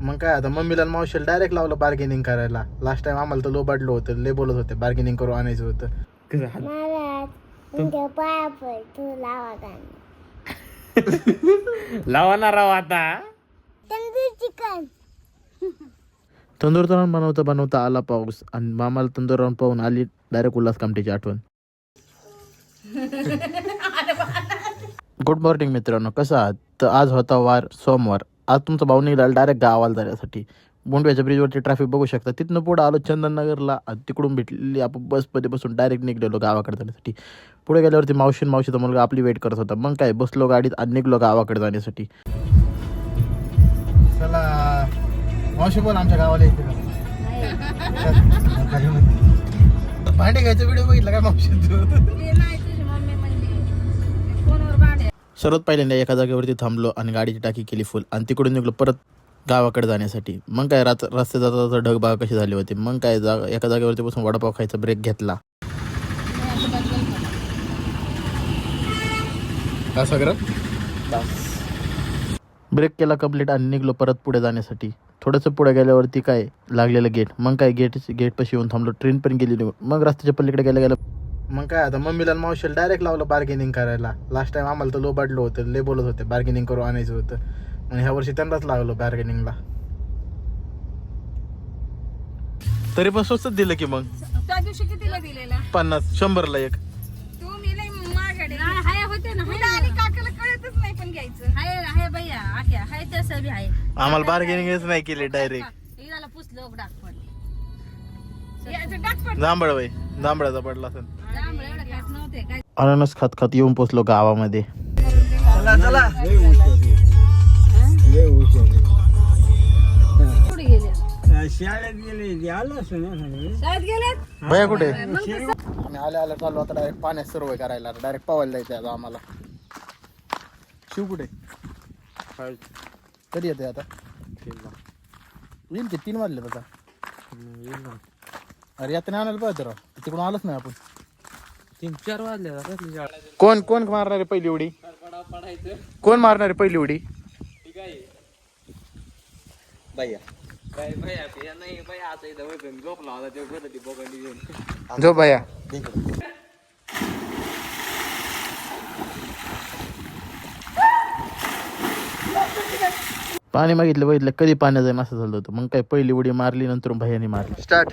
मग काय आता मम्मीला आणि मावशीला डायरेक्ट लावलं बार्गेनिंग करायला. लास्ट टाइम आम्हाला तर लोबाडलं होतं लय बोलत होते बार्गेनिंग करू आणायचं होतं. कसं हाल- महाराज तुमच्या पाया पड तू लावा गाणं. लावा ना राव आता. तंदूर चिकन. तंदूर तरण बनवता बनवता आला पाऊस आणि मामाला तंदूर तरण पाहून आली डायरेक्ट उल्हास कामटीची आठवण. गुड मॉर्निंग मित्रांनो कसं आहात? तर आज होता वार सोमवार. आज तुमचा भाऊ निघाला डायरेक्ट गावाला जाण्यासाठी. मुंडव्याच्या ब्रिजवरती ट्रॅफिक बघू शकता. तिथनं पुढं आलो चंदननगरला. तिकडून भेटलेली आपण बसमध्ये बसून डायरेक्ट निघलेलो गावाकडे जाण्यासाठी. पुढे गेल्यावरती मावशी मावशीचा मुलगा आपली वेट करत होता. मग काय बसलो गाडीत आणि निघलो गावाकडे जाण्यासाठी. चला मावशी बोल आमच्या गावाला येते भांडे घ्यायचा व्हिडिओ बघितला काय मावशी तू? सर्वात पहिल्यांदा एका जागेवरती थांबलो आणि गाडीची टाकी केली फुल आणि तिकडून निघलो परत गावाकडे जाण्यासाठी. मग काय रात रस्ते जाता जाता ढग बाग कशी झाली होती? मग काय जागा एका जागेवरती बसून वडापाव खायचा ब्रेक घेतला. ब्रेक केला कंप्लीट आणि निघलो परत पुढे जाण्यासाठी. थोडंसं पुढे गेल्यावरती काय लागलेलं गेट मग काय गेट गेट पाशी येऊन थांबलो. ट्रेन पण गेली निघून मग रस्त्याच्या पलीकडे गेल्या गेल्या मग काय आता मम्मीला आणि मावशीला डायरेक्ट लावलं बार्गेनिंग करायला. लास्ट टाइम आम्हाला तर लोबाडलं होतं लय बोलत होते बार्गेनिंग करू आणायचं होतं. आणि ह्या वर्षी त्यांनाच लागलो बार्गेनिंगला तरी पण स्वस्त दिलं की मग. त्या दिवशी कितीला दिलेला? पन्नास शंभरला एक. तुम्ही लय मागाडे हाय होते ना आणि काकाला कळतच नाही पण घ्यायचं. हाय हाय भैया आख्या हाय तसं बी हाय. आम्हाला बार्गेनिंगच नाही केली डायरेक्ट हिराला पुसलं डाक पडले याचं डाक पड जांभळ बाई जांभळाचा पडला असेल. अननस खात खात येऊन पोचलो गावामध्ये कुठे शाळेत गेले कुठे आम्ही आल्या आल्या चालू आता डायरेक्ट पाण्यात सर्व करायला डायरेक्ट पवायला जायचं आता आम्हाला शिव कुठे कधी येते आता येईल ते तीन वाजले आता अरे यात्रा आणायला पाहिजे राव तिकडून आलंच नाही आपण तीन चार वाजले कोण कोण मारणारे पहिली उडी? कोण मारणारे पहिली उडी? जो भैया पाणी मागितलं बघितलं कधी जाईन असं झालं होतं? मग काय पहिली उडी मारली नंतर भैयानी मारली. स्टार्ट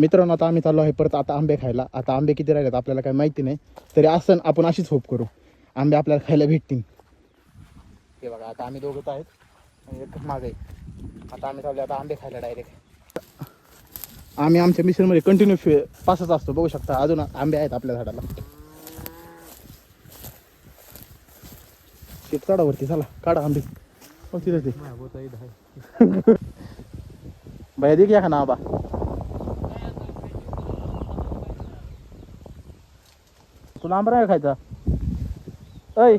मित्रांनो आता आम्ही चाललो आहे परत आता आंबे खायला. आता आंबे किती राहिलेत आपल्याला काही माहिती नाही. तरी असं आपण अशीच होप करू. आंबे आपल्याला खायला भेटतील. हे बघा आता आम्ही दोघंच आहेत. आणि एक मागे आहे. आता आम्ही चाललो आता आंबे खायला डायरेक्ट आम्ही आमच्या मिशनमध्ये कंटिन्यू फे पासच असतो बघू शकता. अजून आंबे आहेत आपल्या झाडाला. शेत काढावरती चला. काढा आंबे. मग तिथे ते. भैया दे घ्या का ना आबा तुला आंबा नाही खायचा. ऐ.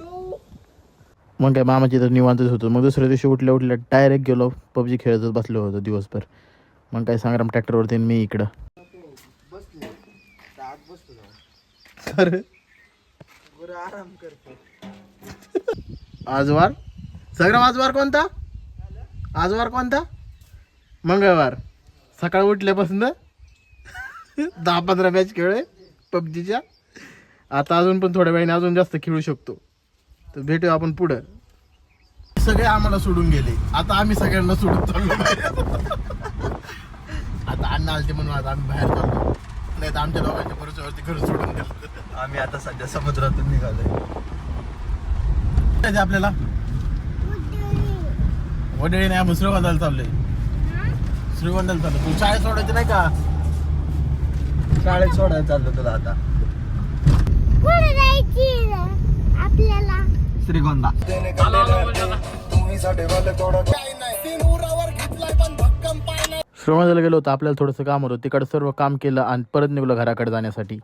मग काय मामाची तर निवांतच होतो. मग दुसऱ्या दिवशी उठल्या उठल्या डायरेक्ट गेलो. पबजी खेळतच बसलो होतो दिवसभर. मग काय संग्राम ट्रॅक्टरवरती मी इकडं. आजवार? संग्राम आजवार कोणता? आजवार कोणता? मंगळवार. सकाळ उठल्यापासून दहा पंधरा मॅच खेळ पबजीच्या. आता अजून पण थोड्या वेळाने अजून जास्त खेळू शकतो. तर भेटूया आपण पुढं. सगळे आम्हाला सोडून गेले. आता आम्ही सगळ्यांना सोडून चाललो बाहेर. आता अण्णा आलते म्हणून आता आम्ही बाहेर चाललो. नाही तर आमच्या लोकांच्या भरोश्यावरती घर सोडून गेलो. आम्ही आता सध्या समुद्रातून निघालोय. आपल्याला? वडळी नाही आपण सुरवाताला चाललोय. श्रीगोंद्याला चाललो तू शाळेत सोडायचं नाही का? शाळेत सोडायला चाललो तुला आता. आपल्याला. श्रीगोंदा. श्रीमंतला गेलो होतो आपल्याला थोडंसं काम होतं. तिकडे सर्व काम केलं आणि परत निघलो घराकडे जाण्यासाठी.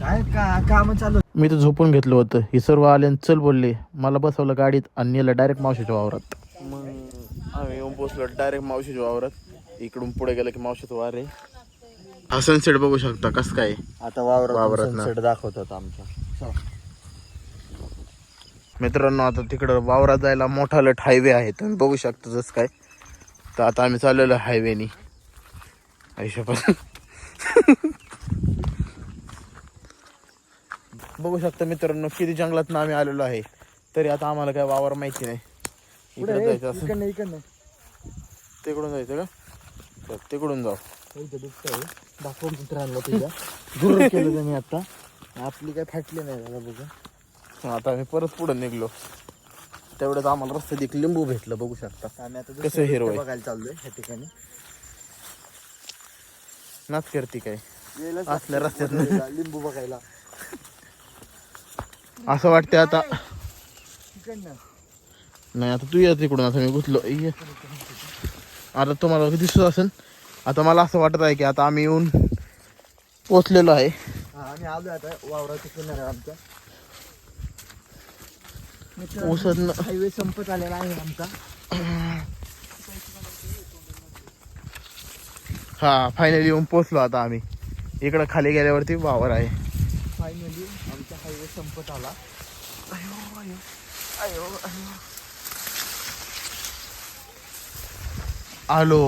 काय का काम चालू मी तर झोपून घेतलं होतं. ही सर्व आले आणि चल बोलले. मला बसवलं गाडीत आणि नेलं डायरेक्ट मावशीच्या वावरात. मग आम्ही येऊन पोचलो डायरेक्ट मावशीच्या वावरात. इकडून पुढे गेलं की मावशीचं वार आहे हा सनसेट बघू शकता कसं काय? आता वावरात वावरात ना. sunset दाखवतात आमच्या. मित्रांनो आता तिकडं वावरात जायला मोठा लट हायवे आहे. तुम्ही बघू शकता जसं काय. तर आता आम्ही चाललेलो हायवेनी आयुष्यपासून बघू शकता मित्रांनो किती जंगलात आम्ही आलेलो आहे. तरी आता आम्हाला काय वावर माहिती नाही. इकडे जायचं असं. तिकडून जायचं का? तर तिकडून जाऊ? इथं दुखतंय. दाखव मित्रांना तुझ्या? गुरु केलं त्यांनी आता. आपली काय फाटली नाही दादा बघा. आता आम्ही परत पुढे निघलो. तेवढ्यात आम्हाला रस्त्यात एक लिंबू भेटलं बघू शकता. आम्ही आता कसं हिरवं आहे? बघायला चाललोय ह्या ठिकाणी. नाच करते काय? असल्या रस्त्यात. लिंबू बघायला. असं वाटतं आता. नाही आता तू ये तिकडून आता मी ये. आता तुम्हाला दिसत असेल. आता मला असं वाटत आहे की आता आम्ही येऊन पोचलेलो आहे. हा आम्ही आलोय आता वावराच्या किनाऱ्या आमच्या. हायवे संपत आलेला आहे आमचा. हा फायनली येऊन पोचलो आता आम्ही. इकडं खाली गेल्यावरती वावर आहे. फायनली आमचा हायवे संपत आला. आलो.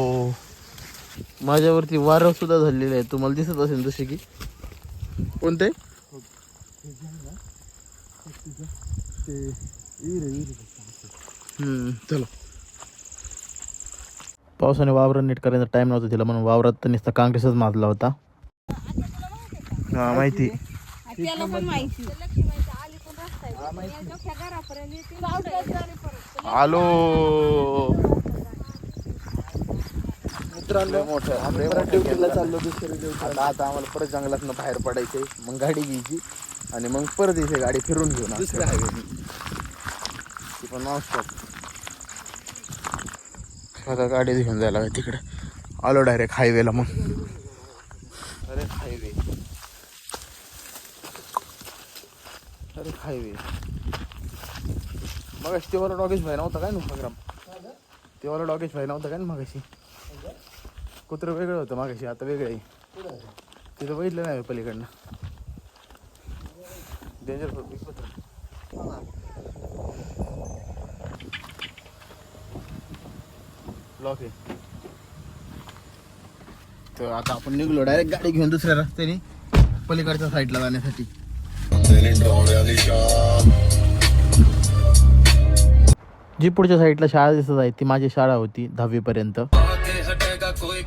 माझ्यावरती वारं सुद्धा झालेलं आहे. तुम्हाला दिसत असेल जसे की. कोणते? चलो. पावसाने वावरं नीट करायचा टाइम नव्हता तिला म्हणून वावरात तर नुसता काँग्रेसच माजला होता. हा माहिती. त्याला पण माहिती. आलो. मित्रांनो मोठं आम्ही परत ड्युटीला चाललो दुसऱ्या आता आता आम्हाला परत जंगलातनं बाहेर पडायचंय. मग गाडी घ्यायची आणि मग परत इथे गाडी फिरून घेऊन दुसऱ्या हायवे ती पण नॉनस्टॉप आता गाडी घेऊन जायला तिकडे. आलो डायरेक्ट हायवेला मग. अरे हायवे अरे हायवे मग तेव्हा डॉगेश भाई नव्हता काय ना ग्राम तेव्हा डॉगेश भाई नव्हता काय ना मगाशी कुत्रं वेगळं होतं मागाशी आता वेगळं आहे. तिथं बघितलं नाही पलीकडनं. डेंजर कुत्र. ब्लॉक आहे. तर आता आपण निघलो डायरेक्ट गाडी घेऊन दुसऱ्या रस्त्याने पलीकडच्या साईडला जाण्यासाठी. जी पुढच्या साईडला शाळा दिसत आहे ती माझी शाळा होती दहावीपर्यंत. दहावी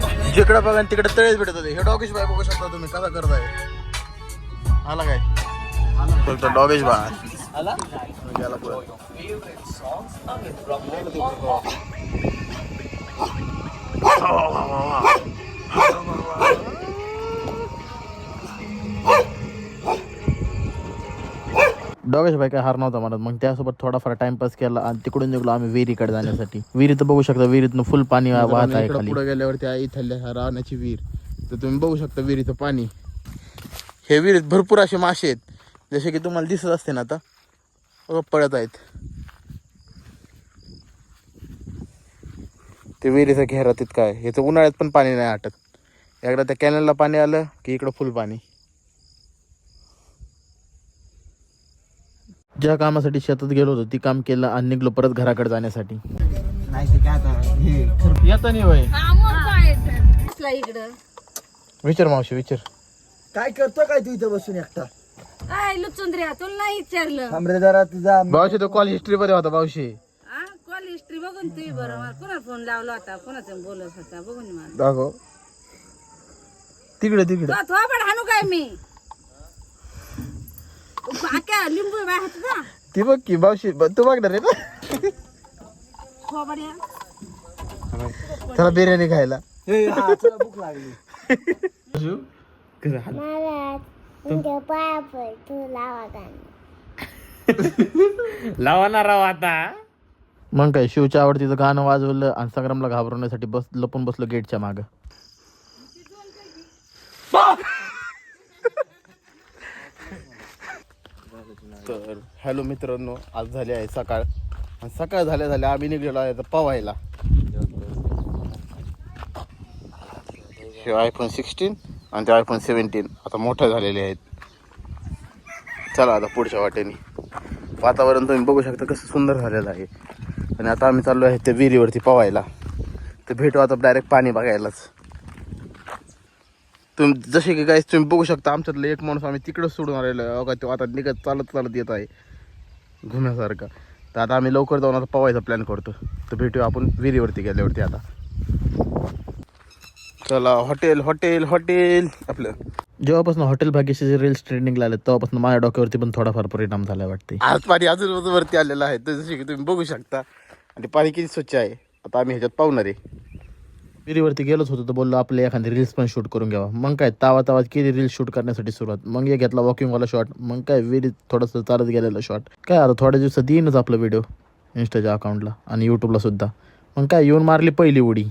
पर्यंत जिकडे बघा तिकडे तळेच भेटत होते. हे डॉगेश बाय बघू शकता तुम्ही कसा करताय. आला काय? फक्त डॉगेश बाय आला गेला पुढं. डॉगेश भाई काय हार नव्हता म्हणत मग त्यासोबत थोडाफार टाइमपास केला आणि तिकडून निघलो आम्ही विहिरीकडे जाण्यासाठी. विहिरीत बघू शकता विहिरीतनं फुल पाणी वाहत आहे खाली. पुढे गेल्यावरती आहे इथल्या राहण्याची विहीर. तर तुम्ही बघू शकता विहिरीचं पाणी. हे विहिरीत भरपूर असे मासे आहेत. जसे की तुम्हाला दिसत असते ना आता. पळत आहेत. ते विहिरीचं घेरा तितका आहे. ह्याचं उन्हाळ्यात पण पाणी नाही आटत. एकदा त्या कॅनलला पाणी आलं की इकडं फुल पाणी. ज्या कामासाठी शेतात गेलो होतो ती काम केलं आणि निघलो परत घराकडे जाण्यासाठी. नाही ते काय आता हे येतं नाही वय असला इकडं विचार मावशी विचार. काय करतो काय तू इथं बसून एकटा? काय लुचुंद्र्या तुला नाही विचारलं. थांबरे जरा तुझा मावशी तो कॉल हिस्ट्री मध्ये होता मावशी. हा कॉल हिस्ट्री बघून तुम्ही बरोबर कोणा फोन लावला होता कोणाचा बोलत होता बघून मला. दाखव. तिकडे तिकडे. तो हाणू काय मी? आक्या लिंबू बाय हात ना ती बघ की मावशी ब- तू बघणार आहे ना बिर्याणी खायला ए, हा, चला भूक लागली मला तुमच्या पाया पड तू लावा गाणं मग काय शिवच्या आवडतीचं गाणं वाजवलं आणि संग्रामला घाबरवण्यासाठी बस लपून बसलो गेटच्या माग तर हॅलो मित्रांनो आज झाली आहे सकाळ. आणि सकाळ झाल्या झाल्या आम्ही निघलेलो आहे पवायला. हे आयफोन सिक्स्टीन आणि ते आयफोन सेवन्टीन आता मोठ्या झालेले आहेत. चला आता पुढच्या वाटेने. वातावरण तुम्ही बघू शकता कसं सुंदर झालेलं आहे. आणि आता आम्ही चाललो आहे त्या विहिरीवरती पवायला. तर भेटू आता डायरेक्ट पाणी बघायलाच. तुम्ही जसे की काय तुम्ही बघू शकता आमच्यातलं एक माणूस आम्ही तिकडं सोडून आलेलो काय तो आता निघत चालत चालत येत आहे. घुम्यासारखा. तर आता आम्ही लवकर जाऊन आता पवायचा प्लॅन करतो. तर भेटूया आपण विहिरीवरती गेल्यावरती आता. चला हॉटेल हॉटेल हॉटेल आपलं. जेव्हापासून हॉटेल भाग्यशी रील्स ट्रेंडिंगला आले तेव्हापासून माझ्या डोक्यावरती पण थोडाफार परिणाम झाला वाटते आज पाणी अजून वरती आलेलं आहे तर जसे की तुम्ही बघू शकता. आणि पाणी किती स्वच्छ आहे. आता आम्ही ह्याच्यात पाहुणार आहे विहिरीवरती गेलोच होतो तर बोललो आपले एखादी रील्स पण शूट करून घ्यावा. मग काय तावा तावात किती रील्स शूट करण्यासाठी सुरुवात. मग एक घेतला वॉकिंगवाला शॉट मग काय विहिरीत थोडंसं चालत गेलेलं शॉट काय आता थोड्या दिवसात येईनच आपला व्हिडिओ इंस्टाच्या अकाउंटला आणि यूट्यूबला सुद्धा. मग काय येऊन मारली पहिली उडी.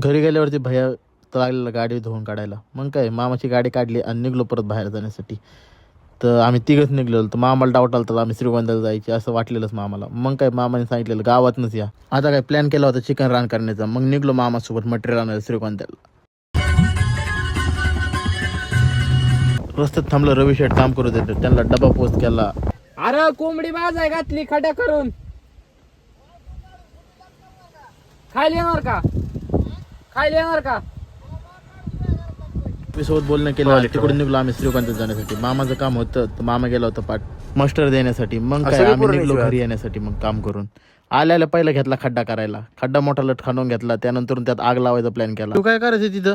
घरी गेल्यावरती भैया लागलेला गाडी धुवून काढायला. मग काय मामाची गाडी काढली आणि निघलो परत बाहेर जाण्यासाठी. तर आम्ही तिघच निघलेलो. तर मामाला डाऊट आला तर आम्ही श्रीगोंद्याला जायचे असं वाटलेलंच मामाला. मग काय मामाने सांगितलेलं गावातनच या. आता काय प्लॅन केला होता चिकन रान करण्याचा. मग निघलो मामासोबत मटेरियल आणायला श्रीगोंद्याला. रस्त्यात थांबलं रवी शेठ काम करू देतो त्यांना डबा पोस्ट केला. अरे कोंबडी बाजाय घातली खड्या करून. खायला येणार का? खायला येणार का? मी सोबत बोलणं केलं तिकडून निघलो आम्ही श्रीकांत जाण्यासाठी. मामाचं काम होतं तर मामा गेला होता पाठ. मास्टर देण्यासाठी. मग काय आम्ही निघलो घरी येण्यासाठी मग काम करून. आल्याला पहिला घेतला खड्डा करायला. खड्डा मोठा लट खाणून घेतला त्यानंतर त्यात आग लावायचा प्लॅन केला. तू काय करायचं तिथं?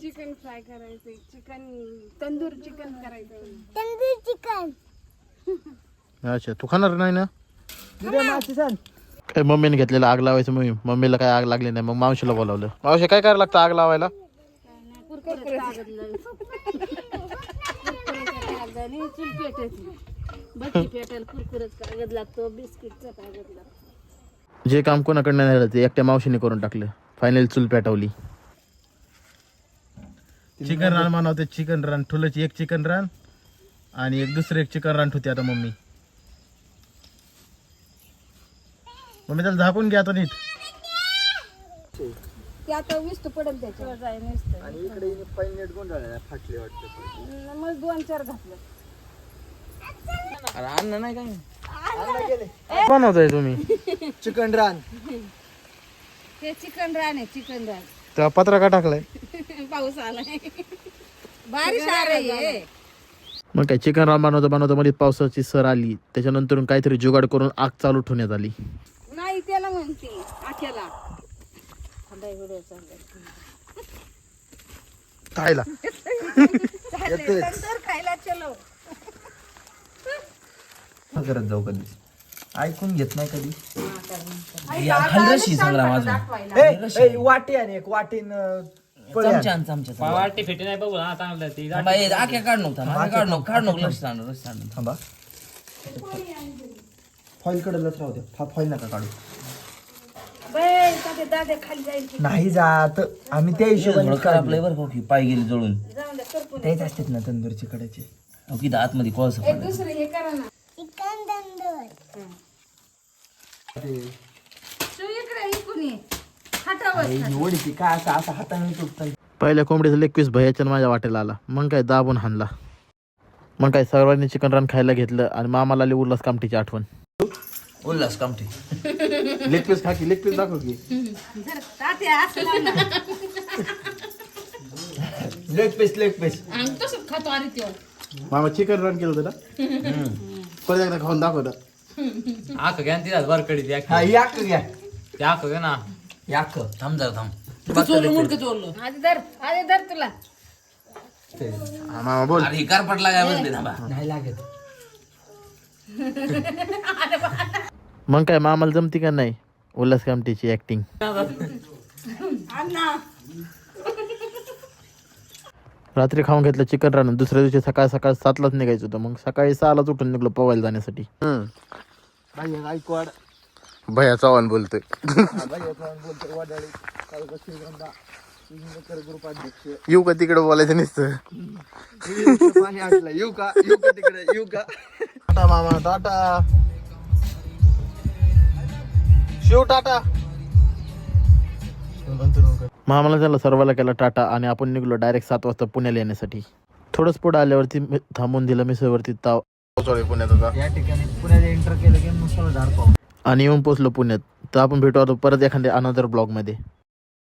चिकन फ्राय करायचं चिकन तंदूर चिकन करायचं तंदूर चिकन अच्छा तू खाणार नाही ना? काय मम्मीने घेतलेलं आग लावायचं मी मम्मीला काय आग लागली नाही मग मावशीला बोलावलं. मावशी काय करायला लागतं आग लावायला? जे काम कोणाकडनं नाही झालं ते एकट्या मावशीने करून टाकलं. फायनल चूल पेटवली. चिकन रान मानवते चिकन रान ठुलची एक चिकन रान आणि एक दुसरं एक चिकन रान ठेवते आता मम्मी. मम्मी त्याला झाकून घ्या आता नीट. ते आता विस्त पडेल त्याच्यावर. जाय नुसतं. आणि इकडे हिने फाईन नेट गोंधळाला फाटले वाटतं मग दोन चार घातलं. अरे अन्न नाही काय? बनवताय तुम्ही? चिकन रान. ते चिकन रान आहे चिकन रान. त्या पत्रा का टाकलाय? पाऊस आलाय. बारिश आ रही है. मग काय चिकन रान बनवता बनवता मध्ये पावसाची सर आली. त्याच्यानंतर काहीतरी जुगाड करून आग चालू ठेवण्यात आली. म्हणते आख्याला. खायला. करत जाऊ कधी ऐकून घेत नाही कधी. वाटी आणि एक वाटीन वाटी फेटी नाही बघू ना चांगलं ती. आख्या काढ नव्हता काढ नको काढ नको लक्ष आणलं लक्ष आणलं थांबा. फॉईल कडे लच राहू दे फॉईल नका काढू. खाली जाईल नाही जात. आम्ही त्या हिशोबाने बरं का की? पाय गेले जळून. जाऊन द्या करपून तेच असतात ना तंदूरची कडाचे. अहो, किती आतमध्ये कोळसा एक दुसरं हे करा ना. चिकन तंदूर. तू इकडे इकडून ये हातावर वडीची काय असं असं हाताने तुटतं पहिल्या कोंबडीचा लेग पीस भैयाच्या माझ्या वाटेला आला. मग काय दाबून हाणला. मग काय सर्वांनी चिकन रान खायला घेतलं आणि मामाला आली उल्हास कामटीची आठवण. उल्हास कामठी लेग पीस खा की लेग पीस दाखव की. लेग पीस लेग पीस आणि तसंच खातो अरे त्यो मामा चिकन रन केलं होतं ना? परत एकदा खाऊन दाखवलं आख घ्या ती बरकडी ती हा याक घ्या. ते आख घ्या ना. याक थांब जरा थांब. आधी धर आधी धर तुला. हा, मामा बोल. अरे काय म्हणते थांबा. नाही लागत. मग काय मामाला जमती का नाही? उल्हास कामटीची ऍक्टिंग रात्री खाऊन घेतलं चिकन राहणं दुसऱ्या दिवशी सकाळ सकाळ सातलाच निघायचं होतं. मग सकाळी सहालाच उठून निघलो पवायला जाण्यासाठी. गायकवाड भया चव्हाण बोलतोय. येऊ का तिकडे बोलायचं नसतं? येऊ का? येऊ का तिकडे? येऊ का? टाटा मामा टाटा. शिव टाटा. मामाला त्याला सर्वाला केला टाटा आणि आपण निघलो डायरेक्ट सात वाजता पुण्याला येण्यासाठी. थोडंच पुढे आल्यावरती मी- थांबून दिलं मिसळवरती ताव. या ठिकाणी पुण्यात एंटर केलं की मुसळधार पाहू आणि येऊन पोचलो पुण्यात. तर आपण भेटू आता परत एखाद्या अनदर ब्लॉगमध्ये